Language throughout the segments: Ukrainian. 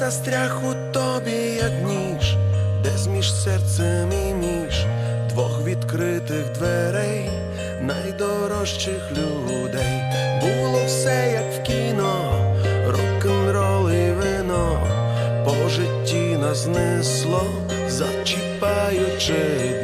застряг у тобі, як ніж, десь між серцем і ніж двох відкритих дверей, найдорожчих людей було все, як в кіно, рок н рол і вино, по житті нас несло, зачіпаючи.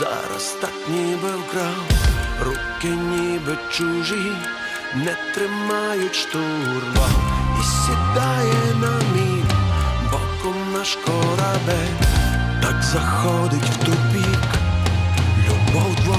зараз так ніби вкрав, руки ніби чужі, не тримають штурва і сідає на мій боком наш корабель, так заходить в тупік, любов.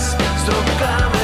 bez zdrowkami